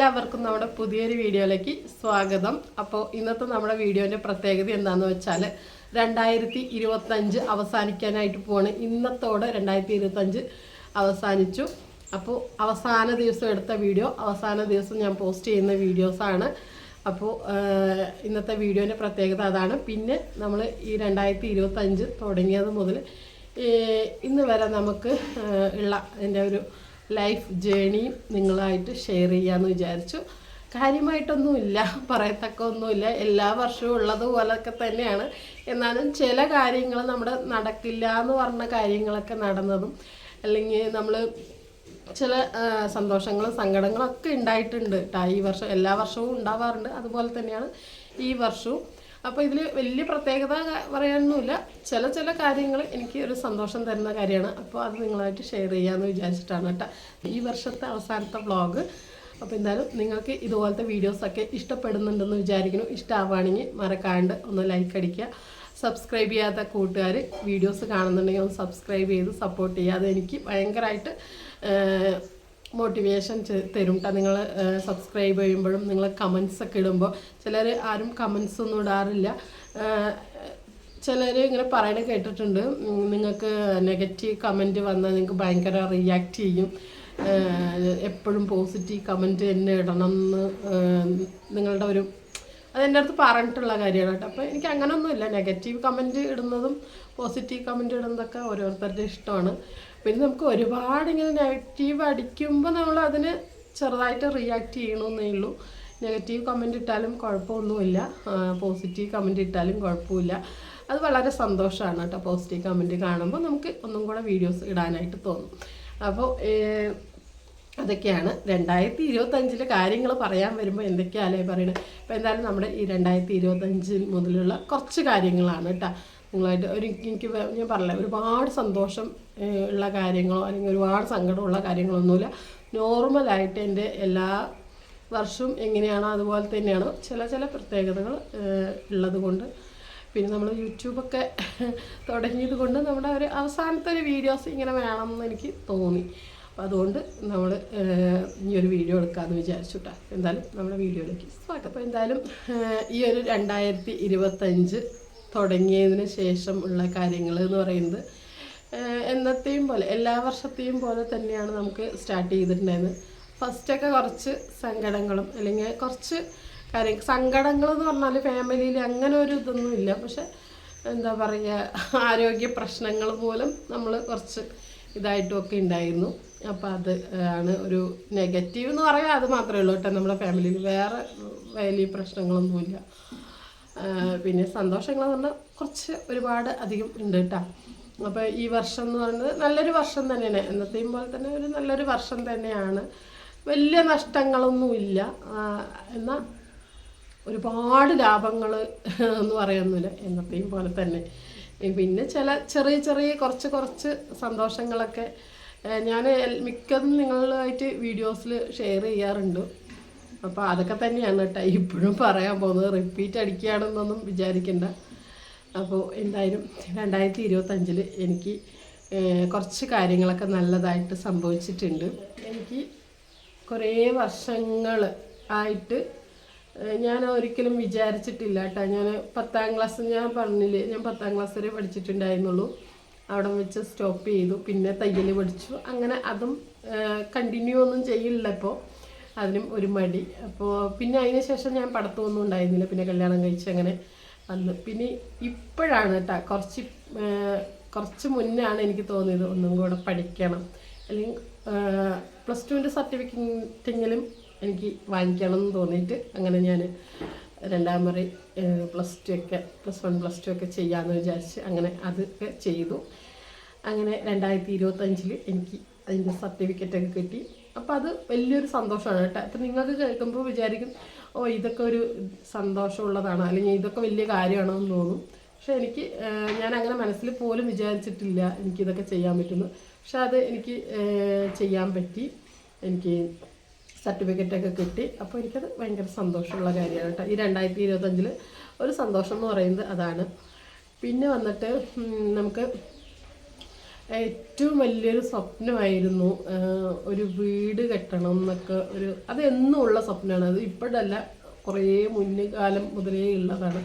എല്ലാവർക്കും നമ്മുടെ പുതിയൊരു വീഡിയോയിലേക്ക് സ്വാഗതം. അപ്പോൾ ഇന്നത്തെ നമ്മുടെ വീഡിയോന്റെ പ്രത്യേകത എന്താണെന്ന് വെച്ചാൽ രണ്ടായിരത്തി ഇരുപത്തഞ്ച് അവസാനിക്കാനായിട്ട് പോവാണ് ഇന്നത്തോടെ രണ്ടായിരത്തി ഇരുപത്തഞ്ച് അവസാനിച്ചു. അപ്പോൾ അവസാന ദിവസം എടുത്ത വീഡിയോ അവസാന ദിവസം ഞാൻ പോസ്റ്റ് ചെയ്യുന്ന വീഡിയോസാണ് അപ്പോൾ ഇന്നത്തെ വീഡിയോന്റെ പ്രത്യേകത അതാണ്. പിന്നെ നമ്മൾ ഈ രണ്ടായിരത്തി ഇരുപത്തഞ്ച് തുടങ്ങിയത് മുതൽ ഇന്ന് വരെ നമുക്ക് ഉള്ള എന്റെ ഒരു ലൈഫ് ജേണിയും നിങ്ങളായിട്ട് ഷെയർ ചെയ്യാമെന്ന് വിചാരിച്ചു. കാര്യമായിട്ടൊന്നുമില്ല പറയത്തക്ക ഒന്നുമില്ല എല്ലാ വർഷവും ഉള്ളതുപോലൊക്കെ തന്നെയാണ്. എന്നാലും ചില കാര്യങ്ങൾ നമ്മുടെ നടക്കില്ല എന്ന് പറഞ്ഞ കാര്യങ്ങളൊക്കെ നടന്നതും അല്ലെങ്കിൽ നമ്മൾ ചില സന്തോഷങ്ങളും സങ്കടങ്ങളും ഒക്കെ ഉണ്ടായിട്ടുണ്ട്. കേട്ടോ ഈ വർഷം എല്ലാ വർഷവും ഉണ്ടാവാറുണ്ട്. അതുപോലെ തന്നെയാണ് ഈ വർഷവും. അപ്പോൾ ഇതിൽ വലിയ പ്രത്യേകത പറയാനൊന്നുമില്ല. ചില ചില കാര്യങ്ങൾ എനിക്ക് ഒരു സന്തോഷം തരുന്ന കാര്യമാണ്. അപ്പോൾ അത് നിങ്ങളായിട്ട് ഷെയർ ചെയ്യാമെന്ന് വിചാരിച്ചിട്ടാണ് കേട്ടോ. ഈ വർഷത്തെ അവസാനത്തെ വ്ളോഗ് അപ്പോൾ എന്തായാലും നിങ്ങൾക്ക് ഇതുപോലത്തെ വീഡിയോസൊക്കെ ഇഷ്ടപ്പെടുന്നുണ്ടെന്ന് വിചാരിക്കുന്നു. ഇഷ്ടമാവുകയാണെങ്കിൽ മറക്കാണ്ട് ഒന്ന് ലൈക്ക് അടിക്കുക. സബ്സ്ക്രൈബ് ചെയ്യാത്ത കൂട്ടുകാർ വീഡിയോസ് കാണുന്നുണ്ടെങ്കിൽ ഒന്ന് സബ്സ്ക്രൈബ് ചെയ്ത് സപ്പോർട്ട് ചെയ്യുക. അത് എനിക്ക് ഭയങ്കരമായിട്ട് മോട്ടിവേഷൻ തരും. കേട്ടോ നിങ്ങൾ സബ്സ്ക്രൈബ് ചെയ്യുമ്പോഴും നിങ്ങൾ കമൻസ് ഒക്കെ ഇടുമ്പോൾ ചിലർ ആരും കമൻസ് ഒന്നും ഇടാറില്ല. ചിലർ ഇങ്ങനെ പറയണ കേട്ടിട്ടുണ്ട്. നിങ്ങൾക്ക് നെഗറ്റീവ് കമന്റ് വന്നാൽ നിങ്ങൾക്ക് ഭയങ്കര റിയാക്ട് ചെയ്യും. എപ്പോഴും പോസിറ്റീവ് കമന്റ് തന്നെ ഇടണം എന്ന് നിങ്ങളുടെ ഒരു അതെന്റെ അടുത്ത് പറഞ്ഞിട്ടുള്ള കാര്യമാണ് കേട്ടോ. അപ്പോൾ എനിക്ക് അങ്ങനെയൊന്നുമില്ല നെഗറ്റീവ് കമന്റ് ഇടുന്നതും പോസിറ്റീവ് കമന്റ് ഇടുന്നതൊക്കെ ഓരോരുത്തരുടെ ഇഷ്ടമാണ്. പിന്നെ നമുക്ക് ഒരുപാട് ഇങ്ങനെ നെഗറ്റീവ് അടിക്കുമ്പോൾ നമ്മൾ അതിന് ചെറുതായിട്ട് റിയാക്ട് ചെയ്യണമെന്നേ ഉള്ളൂ. നെഗറ്റീവ് കമന്റ് ഇട്ടാലും കുഴപ്പമൊന്നുമില്ല. പോസിറ്റീവ് കമന്റ് ഇട്ടാലും കുഴപ്പമില്ല. അത് വളരെ സന്തോഷമാണ് കേട്ടോ പോസിറ്റീവ് കമന്റ് കാണുമ്പോൾ നമുക്ക് ഒന്നും കൂടെ വീഡിയോസ് ഇടാനായിട്ട് തോന്നും. അപ്പോൾ അതൊക്കെയാണ്. രണ്ടായിരത്തി ഇരുപത്തഞ്ചിലെ കാര്യങ്ങൾ പറയാൻ വരുമ്പോൾ എന്തൊക്കെയാലേ പറയണത് അപ്പോൾ എന്തായാലും നമ്മുടെ ഈ രണ്ടായിരത്തി ഇരുപത്തഞ്ച് മുതലുള്ള കുറച്ച് കാര്യങ്ങളാണ് കേട്ടോ നിങ്ങളായിട്ട് ഒരു എനിക്ക് ഞാൻ പറഞ്ഞില്ല ഒരുപാട് സന്തോഷം ഉള്ള കാര്യങ്ങളോ അല്ലെങ്കിൽ ഒരുപാട് സങ്കടമുള്ള കാര്യങ്ങളൊന്നുമില്ല. നോർമലായിട്ട് എന്റെ എല്ലാ വർഷവും എങ്ങനെയാണോ അതുപോലെ തന്നെയാണ് ചില ചില പ്രത്യേകതകൾ ഉള്ളത് കൊണ്ട്. പിന്നെ നമ്മൾ യൂട്യൂബൊക്കെ തുടങ്ങിയത് കൊണ്ട് നമ്മുടെ ഒരു അവസാനത്തെ ഒരു വീഡിയോസ് ഇങ്ങനെ വേണമെന്ന് എനിക്ക് തോന്നി. അപ്പോൾ അതുകൊണ്ട് നമ്മൾ ഈ ഒരു വീഡിയോ എടുക്കാമെന്ന് വിചാരിച്ചു കേട്ടോ എന്തായാലും നമ്മുടെ വീഡിയോയിലേക്ക് സ്വാഗതം. അപ്പോൾ എന്തായാലും ഈ ഒരു രണ്ടായിരത്തി ഇരുപത്തഞ്ച് തുടങ്ങിയതിന് ശേഷം ഉള്ള കാര്യങ്ങൾ എന്ന് പറയുന്നത് എന്നത്തെയും പോലെ എല്ലാ വർഷത്തെയും പോലെ തന്നെയാണ് നമുക്ക് സ്റ്റാർട്ട് ചെയ്തിട്ടുണ്ടായിരുന്നത്. ഫസ്റ്റൊക്കെ കുറച്ച് സങ്കടങ്ങളും അല്ലെങ്കിൽ കുറച്ച് കാര്യം സങ്കടങ്ങൾ എന്ന് പറഞ്ഞാൽ ഫാമിലിയിൽ അങ്ങനെ ഒരു ഇതൊന്നും ഇല്ല. പക്ഷെ എന്താ പറയുക ആരോഗ്യ പ്രശ്നങ്ങൾ മൂലം നമ്മൾ കുറച്ച് ഇതായിട്ടുമൊക്കെ ഉണ്ടായിരുന്നു. അപ്പോൾ അത് ആണ് ഒരു നെഗറ്റീവ് എന്ന് പറയാൻ അത് മാത്രമേ ഉള്ളൂ കേട്ടോ നമ്മുടെ ഫാമിലിയിൽ വേറെ വലിയ പ്രശ്നങ്ങളൊന്നുമില്ല പിന്നെ സന്തോഷങ്ങൾ എന്ന് പറഞ്ഞാൽ കുറച്ച് ഒരുപാട് അധികം ഉണ്ട് കേട്ടോ. അപ്പോൾ ഈ വർഷം എന്ന് പറയുന്നത് നല്ലൊരു വർഷം തന്നെയാണ്. എന്നത്തെയും പോലെ തന്നെ ഒരു നല്ലൊരു വർഷം തന്നെയാണ്. വലിയ നഷ്ടങ്ങളൊന്നുമില്ല എന്നാൽ ഒരുപാട് ലാഭങ്ങൾ എന്ന് പറയുന്നില്ല. എന്നത്തെയും പോലെ തന്നെ. പിന്നെ ചില ചെറിയ ചെറിയ കുറച്ച് കുറച്ച് സന്തോഷങ്ങളൊക്കെ ഞാൻ മിക്കതും നിങ്ങളുമായിട്ട് വീഡിയോസിൽ ഷെയർ ചെയ്യാറുണ്ട്. അപ്പോൾ അതൊക്കെ തന്നെയാണ് കേട്ടോ. ഇപ്പോഴും പറയാൻ പോകുന്നത്. റിപ്പീറ്റ് അടിക്കുകയാണെന്നൊന്നും വിചാരിക്കണ്ട. അപ്പോൾ എന്തായാലും രണ്ടായിരത്തി ഇരുപത്തഞ്ചിൽ എനിക്ക് കുറച്ച് കാര്യങ്ങളൊക്കെ നല്ലതായിട്ട് സംഭവിച്ചിട്ടുണ്ട്. എനിക്ക് കുറേ വർഷങ്ങൾ ആയിട്ട് ഞാൻ ഒരിക്കലും വിചാരിച്ചിട്ടില്ല കേട്ടോ. ഞാൻ പത്താം ക്ലാസ് ഞാൻ പറഞ്ഞില്ലേ ഞാൻ പത്താം ക്ലാസ് വരെ പഠിച്ചിട്ടുണ്ടായിരുന്നുള്ളൂ. അവിടെ വെച്ച് സ്റ്റോപ്പ് ചെയ്തു പിന്നെ തയ്യൽ പഠിച്ചു. അങ്ങനെ അതും കണ്ടിന്യൂ ഒന്നും ചെയ്യില്ല ഇപ്പോൾ അതിനും ഒരു മടി. അപ്പോൾ പിന്നെ അതിന് ശേഷം ഞാൻ പഠിത്തമൊന്നും ഉണ്ടായിരുന്നില്ല. പിന്നെ കല്യാണം കഴിച്ച് അങ്ങനെ വന്നു പിന്നെ ഇപ്പോഴാണ് കേട്ടോ കുറച്ച് കുറച്ച് മുന്നാണ് എനിക്ക് തോന്നിയത് ഒന്നും കൂടെ പഠിക്കണം. അല്ലെങ്കിൽ പ്ലസ് ടുവിന്റെ സർട്ടിഫിക്കറ്റെങ്കിലും എനിക്ക് വാങ്ങിക്കണം എന്ന് തോന്നിയിട്ട് അങ്ങനെ ഞാൻ രണ്ടാം മുറി പ്ലസ് ടു ഒക്കെ പ്ലസ് വൺ പ്ലസ് ടു ഒക്കെ ചെയ്യാമെന്ന് വിചാരിച്ച് അങ്ങനെ അതൊക്കെ ചെയ്തു. അങ്ങനെ രണ്ടായിരത്തി ഇരുപത്തഞ്ചിൽ എനിക്ക് അതിന്റെ സർട്ടിഫിക്കറ്റൊക്കെ കിട്ടി. അപ്പോൾ അത് വലിയൊരു സന്തോഷമാണ് കേട്ടോ. അപ്പം നിങ്ങൾക്ക് കേൾക്കുമ്പോൾ വിചാരിക്കും ഓ ഇതൊക്കെ ഒരു സന്തോഷമുള്ളതാണ്. അല്ലെങ്കിൽ ഇതൊക്കെ വലിയ കാര്യമാണെന്ന് തോന്നും. പക്ഷെ എനിക്ക് ഞാൻ അങ്ങനെ മനസ്സിൽ പോലും വിചാരിച്ചിട്ടില്ല എനിക്കിതൊക്കെ ചെയ്യാൻ പറ്റുന്നു. പക്ഷെ അത് എനിക്ക് ചെയ്യാൻ പറ്റി. എനിക്ക് സർട്ടിഫിക്കറ്റൊക്കെ കിട്ടി. അപ്പോൾ എനിക്കത് ഭയങ്കര സന്തോഷമുള്ള കാര്യമാണ് കേട്ടോ. ഈ രണ്ടായിരത്തി ഇരുപത്തഞ്ചിൽ ഒരു സന്തോഷം എന്ന് പറയുന്നത് അതാണ്. പിന്നെ വന്നിട്ട് നമുക്ക് ഏറ്റവും വലിയൊരു സ്വപ്നമായിരുന്നു ഒരു വീട് കെട്ടണം എന്നൊക്കെ ഒരു അതെന്നുള്ള ഉള്ള സ്വപ്നമാണ്. അത് ഇപ്പോഴല്ല കുറേ മുന്നേ കാലം മുതലേ ഉള്ളതാണ്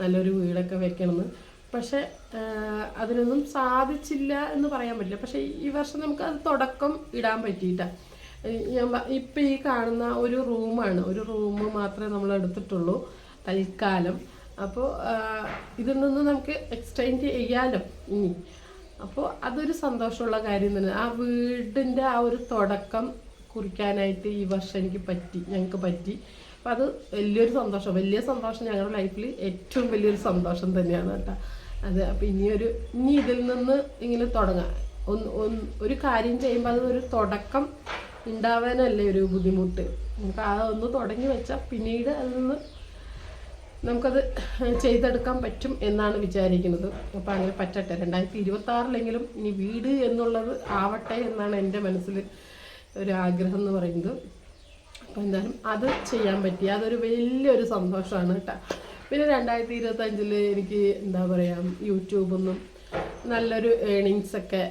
നല്ലൊരു വീടൊക്കെ വെക്കണമെന്ന്. പക്ഷെ അതിനൊന്നും സാധിച്ചില്ല എന്ന് പറയാൻ പറ്റില്ല. പക്ഷെ ഈ വർഷം നമുക്ക് അത് തുടക്കം ഇടാൻ പറ്റിയിട്ട. ഞാൻ ഇപ്പം ഈ കാണുന്ന ഒരു റൂമാണ്. ഒരു റൂം മാത്രമേ നമ്മൾ എടുത്തിട്ടുള്ളൂ തൽക്കാലം. അപ്പോൾ ഇതിൽ നിന്ന് നമുക്ക് എക്സ്റ്റെൻഡ് ചെയ്യാലോ ഇനി? അപ്പോൾ അതൊരു സന്തോഷമുള്ള കാര്യം തന്നെ. ആ വീടിന്റെ ആ ഒരു തുടക്കം കുറിക്കാനായിട്ട് ഈ വർഷം എനിക്ക് പറ്റി ഞങ്ങൾക്ക് പറ്റി. അപ്പം അത് വലിയൊരു സന്തോഷം. വലിയ സന്തോഷം ഞങ്ങളുടെ ലൈഫിൽ ഏറ്റവും വലിയൊരു സന്തോഷം തന്നെയാണ് കേട്ടോ. അത് അപ്പം ഇനിയൊരു ഇനി ഇതിൽ നിന്ന് ഇങ്ങനെ തുടങ്ങാം. ഒന്ന് ഒരു കാര്യം ചെയ്യുമ്പോൾ അത് ഒരു തുടക്കം ഉണ്ടാവാനല്ലേ ഒരു ബുദ്ധിമുട്ട്. നമുക്ക് ആ ഒന്ന് തുടങ്ങി വെച്ചാൽ പിന്നീട് അതിൽ നിന്ന് നമുക്കത് ചെയ്തെടുക്കാൻ പറ്റും എന്നാണ് വിചാരിക്കുന്നത്. അപ്പോൾ അങ്ങനെ പറ്റട്ടെ. രണ്ടായിരത്തി ഇരുപത്തി ആറിലെങ്കിലും ഇനി വീട് എന്നുള്ളത് ആവട്ടെ എന്നാണ് എന്റെ മനസ്സിൽ ഒരു ആഗ്രഹം എന്ന് പറയുന്നത്. അപ്പോൾ എന്തായാലും അത് ചെയ്യാൻ പറ്റി. അതൊരു വലിയൊരു സന്തോഷമാണ് കേട്ടോ. പിന്നെ രണ്ടായിരത്തി ഇരുപത്തഞ്ചിൽ എനിക്ക് എന്താ പറയുക യൂട്യൂബൊന്നും നല്ലൊരു ഏണിങ്സ് ഒക്കെ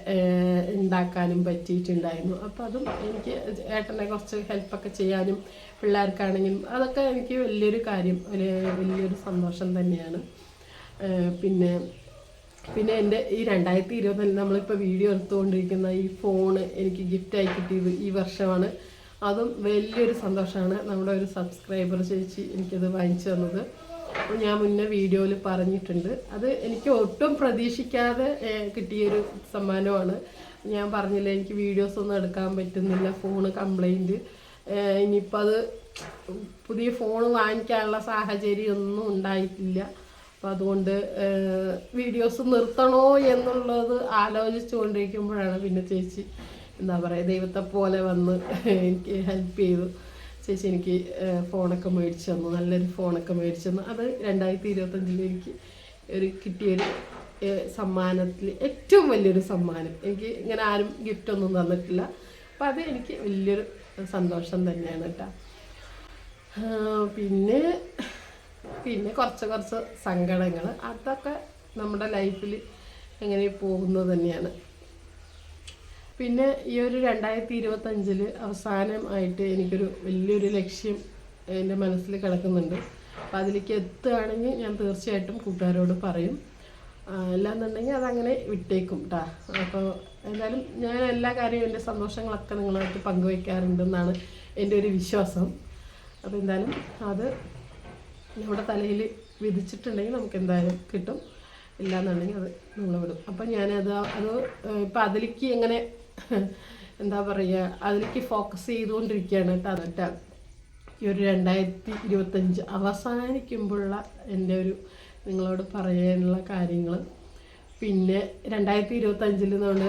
ഉണ്ടാക്കാനും പറ്റിയിട്ടുണ്ടായിരുന്നു. അപ്പോൾ അതും എനിക്ക് ഏട്ടനെ കുറച്ച് ഹെൽപ്പൊക്കെ ചെയ്യാനും പിള്ളേർക്കാണെങ്കിലും അതൊക്കെ എനിക്ക് വലിയൊരു കാര്യം ഒരു വലിയൊരു സന്തോഷം തന്നെയാണ്. പിന്നെ പിന്നെ എന്റെ ഈ രണ്ടായിരത്തി ഇരുപത്തിനാലിൽ നമ്മളിപ്പോൾ വീഡിയോ എടുത്തുകൊണ്ടിരിക്കുന്ന ഈ ഫോണ് എനിക്ക് ഗിഫ്റ്റായി കിട്ടിയത് ഈ വർഷമാണ്. അതും വലിയൊരു സന്തോഷമാണ്. നമ്മുടെ ഒരു സബ്സ്ക്രൈബർ ചേച്ചി എനിക്കത് വാങ്ങിച്ചു തന്നത്. ഞാൻ മുന്നേ വീഡിയോയിൽ പറഞ്ഞിട്ടുണ്ട്. അത് എനിക്ക് ഒട്ടും പ്രതീക്ഷിക്കാതെ കിട്ടിയൊരു സമ്മാനമാണ്. ഞാൻ പറഞ്ഞില്ല എനിക്ക് വീഡിയോസ് ഒന്നും എടുക്കാൻ പറ്റുന്നില്ല ഫോണ് കംപ്ലൈന്റ്. ഇനിയിപ്പോൾ അത് പുതിയ ഫോൺ വാങ്ങിക്കാനുള്ള സാഹചര്യം ഒന്നും ഉണ്ടായിട്ടില്ല. അപ്പോൾ അതുകൊണ്ട് വീഡിയോസ് നിർത്തണോ എന്നുള്ളത് ആലോചിച്ചുകൊണ്ടിരിക്കുമ്പോഴാണ് പിന്നെ ചേച്ചി എന്താ പറയുക ദൈവത്തെ പോലെ വന്ന് എനിക്ക് ഹെൽപ്പ് ചെയ്തു. ചേച്ചി എനിക്ക് ഫോണൊക്കെ മേടിച്ചു തന്നു. നല്ലൊരു ഫോണൊക്കെ മേടിച്ചു തന്നു. അത് രണ്ടായിരത്തി ഇരുപത്തഞ്ചിൽ എനിക്ക് ഒരു കിട്ടിയൊരു സമ്മാനത്തിൽ ഏറ്റവും വലിയൊരു സമ്മാനം. എനിക്ക് ഇങ്ങനെ ആരും ഗിഫ്റ്റ് ഒന്നും തന്നിട്ടില്ല. അപ്പം അത് എനിക്ക് വലിയൊരു സന്തോഷം തന്നെയാണ് കേട്ടോ. പിന്നെ പിന്നെ കുറച്ച് കുറച്ച് സങ്കടങ്ങൾ അതൊക്കെ നമ്മുടെ ലൈഫിൽ എങ്ങനെ പോകുന്നത് തന്നെയാണ്. പിന്നെ ഈ ഒരു രണ്ടായിരത്തി ഇരുപത്തഞ്ചിൽ അവസാനമായിട്ട് എനിക്കൊരു വലിയൊരു ലക്ഷ്യം എന്റെ മനസ്സിൽ കിടക്കുന്നുണ്ട്. അപ്പം അതിലേക്ക് എത്തുകയാണെങ്കിൽ ഞാൻ തീർച്ചയായിട്ടും കൂട്ടുകാരോട് പറയും. അല്ലാന്നുണ്ടെങ്കിൽ അതങ്ങനെ വിട്ടേക്കും കേട്ടോ അപ്പോൾ എന്തായാലും ഞാൻ എല്ലാ കാര്യവും എന്റെ സന്തോഷങ്ങളൊക്കെ നിങ്ങളായിട്ട് പങ്കുവയ്ക്കാറുണ്ടെന്നാണ് എന്റെ ഒരു വിശ്വാസം. അപ്പോൾ എന്തായാലും അത് നമ്മുടെ തലയിൽ വിധിച്ചിട്ടുണ്ടെങ്കിൽ നമുക്ക് എന്തായാലും കിട്ടും. ഇല്ലാന്നുണ്ടെങ്കിൽ അത് നമ്മൾ വിടും. അപ്പം ഞാനത് അത് ഇപ്പം അതിലേക്ക് എങ്ങനെ എന്താ പറയുക അതിലേക്ക് ഫോക്കസ് ചെയ്തുകൊണ്ടിരിക്കുകയാണ് കേട്ടോ അതൊക്കെ. ഈ ഒരു രണ്ടായിരത്തി ഇരുപത്തഞ്ച് അവസാനിക്കുമ്പോഴുള്ള എന്റെ ഒരു നിങ്ങളോട് പറയാനുള്ള കാര്യങ്ങൾ പിന്നെ രണ്ടായിരത്തി ഇരുപത്തഞ്ചിൽ നമ്മൾ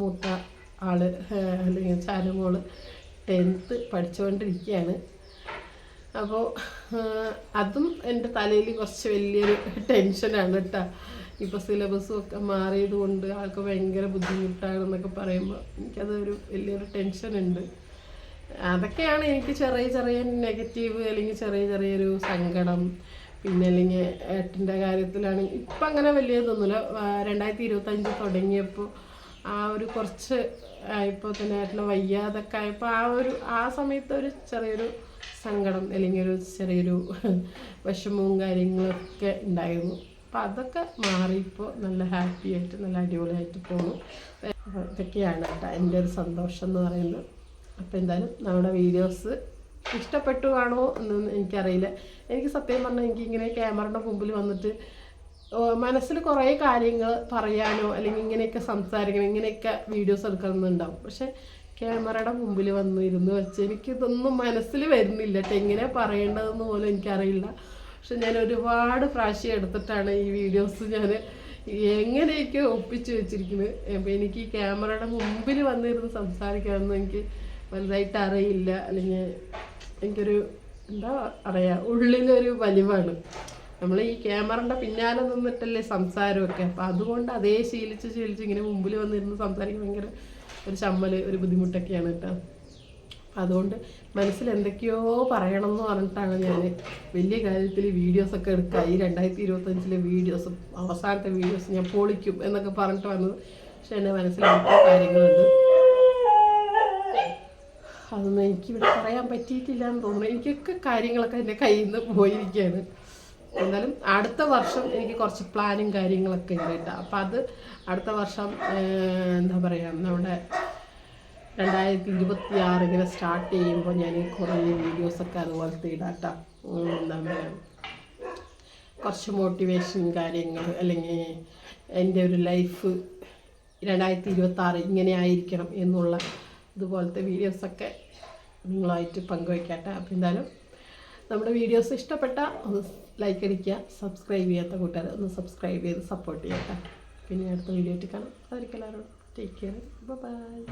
മൂത്ത ആൾ അല്ലെങ്കിൽ ചാരുമോൾ ടെൻത്ത് പഠിച്ചുകൊണ്ടിരിക്കുകയാണ്. അപ്പോൾ അതും എന്റെ തലയിൽ കുറച്ച് വലിയൊരു ടെൻഷനാണ് കേട്ടോ. ഇപ്പോൾ സിലബസും ഒക്കെ മാറിയത് കൊണ്ട് ആൾക്ക് ഭയങ്കര ബുദ്ധിമുട്ടാണെന്നൊക്കെ പറയുമ്പോൾ എനിക്കതൊരു വലിയൊരു ടെൻഷൻ ഉണ്ട്. അതൊക്കെയാണ് എനിക്ക് ചെറിയ ചെറിയ നെഗറ്റീവ് അല്ലെങ്കിൽ ചെറിയ ചെറിയൊരു സങ്കടം. പിന്നെ അല്ലെങ്കിൽ ഏട്ടന്റെ കാര്യത്തിലാണെങ്കിൽ ഇപ്പം അങ്ങനെ വലിയതൊന്നുമില്ല. രണ്ടായിരത്തി ഇരുപത്തഞ്ച് തുടങ്ങിയപ്പോൾ ആ ഒരു കുറച്ച് ഇപ്പോൾ തന്നെ ഏട്ടന് വയ്യാതൊക്കെ ആയപ്പോൾ ആ ഒരു ആ സമയത്ത് ഒരു ചെറിയൊരു സങ്കടം അല്ലെങ്കിൽ ഒരു ചെറിയൊരു വിഷമവും കാര്യങ്ങളൊക്കെ ഉണ്ടായിരുന്നു. അപ്പം അതൊക്കെ മാറിയിപ്പോൾ നല്ല ഹാപ്പി ആയിട്ട് നല്ല അടിപൊളിയായിട്ട് അപ്പോൾ ഇതൊക്കെയാണ് കേട്ടോ എന്റെ ഒരു സന്തോഷം എന്ന് പറയുന്നത്. അപ്പോൾ എന്തായാലും നമ്മുടെ വീഡിയോസ് ഇഷ്ടപ്പെട്ടു കാണോ എന്നൊന്നും എനിക്കറിയില്ല. എനിക്ക് സത്യം പറഞ്ഞാൽ എനിക്ക് ഇങ്ങനെ ക്യാമറയുടെ മുമ്പിൽ വന്നിട്ട് മനസ്സിൽ കുറേ കാര്യങ്ങൾ പറയാനോ അല്ലെങ്കിൽ ഇങ്ങനെയൊക്കെ സംസാരിക്കണം ഇങ്ങനെയൊക്കെ വീഡിയോസ് എടുക്കണമെന്നുണ്ടാവും. പക്ഷേ ക്യാമറയുടെ മുമ്പിൽ വന്ന് ഇരുന്ന് വെച്ച് എനിക്കിതൊന്നും മനസ്സിൽ വരുന്നില്ല. എങ്ങനെ പറയേണ്ടതെന്ന് പോലും എനിക്കറിയില്ല. പക്ഷെ ഞാൻ ഒരുപാട് പ്രാവശ്യം എടുത്തിട്ടാണ് ഈ വീഡിയോസ് ഞാൻ എങ്ങനെയൊക്കെ ഒപ്പിച്ച് വെച്ചിരിക്കുന്നത്. അപ്പം എനിക്ക് ഈ ക്യാമറയുടെ മുമ്പിൽ വന്നിരുന്ന് സംസാരിക്കാമെന്ന് എനിക്ക് വലുതായിട്ട് അറിയില്ല. അല്ലെങ്കിൽ എനിക്കൊരു എന്താ പറയാ ഉള്ളിലൊരു വലിവാണ്. നമ്മൾ ഈ ക്യാമറയുടെ പിന്നാലെ നിന്നിട്ടല്ലേ സംസാരമൊക്കെ. അപ്പം അതുകൊണ്ട് അതേ ശീലിച്ച് ശീലിച്ച് ഇങ്ങനെ മുമ്പിൽ വന്നിരുന്ന് സംസാരിക്കാൻ ഭയങ്കര ഒരു ചമ്മൽ ഒരു ബുദ്ധിമുട്ടൊക്കെയാണ് കേട്ടോ. അതുകൊണ്ട് മനസ്സിൽ എന്തൊക്കെയോ പറയണം എന്ന് പറഞ്ഞിട്ടാണ് ഞാൻ വലിയ കാര്യത്തിൽ വീഡിയോസൊക്കെ എടുക്കുക ഈ രണ്ടായിരത്തി ഇരുപത്തഞ്ചിലെ വീഡിയോസ് അവസാനത്തെ വീഡിയോസ് ഞാൻ പൊളിക്കും എന്നൊക്കെ പറഞ്ഞിട്ട് വന്നത്. പക്ഷെ എന്റെ മനസ്സിൽ ഒത്തിരി കാര്യങ്ങളുണ്ട്. അതൊന്നും എനിക്കിവിടെ പറയാൻ പറ്റിയിട്ടില്ല എന്ന് തോന്നുന്നു. എനിക്കൊക്കെ കാര്യങ്ങളൊക്കെ എന്റെ കയ്യിൽ നിന്ന് പോയിരിക്കുകയാണ് എന്നാലും അടുത്ത വർഷം എനിക്ക് കുറച്ച് പ്ലാനും കാര്യങ്ങളൊക്കെ ഉണ്ട് കേട്ടോ. അപ്പം അത് അടുത്ത വർഷം എന്താ പറയുക നമ്മുടെ രണ്ടായിരത്തി ഇരുപത്തി ആറ് ഇങ്ങനെ സ്റ്റാർട്ട് ചെയ്യുമ്പോൾ ഞാൻ കുറേ വീഡിയോസൊക്കെ അതുപോലത്തെ ഇടാട്ടോ എന്താ കുറച്ച് മോട്ടിവേഷൻ കാര്യങ്ങൾ അല്ലെങ്കിൽ എന്റെ ഒരു ലൈഫ് രണ്ടായിരത്തി ഇരുപത്തി ആറ് ഇങ്ങനെ ആയിരിക്കണം എന്നുള്ള ഇതുപോലത്തെ വീഡിയോസൊക്കെ നിങ്ങളായിട്ട് പങ്കുവയ്ക്കട്ടെ അപ്പോൾ എന്തായാലും നമ്മുടെ വീഡിയോസ് ഇഷ്ടപ്പെട്ട ഒന്ന് ലൈക്ക് അടിക്കുക സബ്സ്ക്രൈബ് ചെയ്യാത്ത കൂട്ടുകാർ ഒന്ന് സബ്സ്ക്രൈബ് ചെയ്ത് സപ്പോർട്ട് ചെയ്യട്ടെ. പിന്നെ അടുത്ത വീഡിയോ ആയിട്ട് കാണാം. അതൊരിക്കലും ടേക്ക് കെയർ ബൈ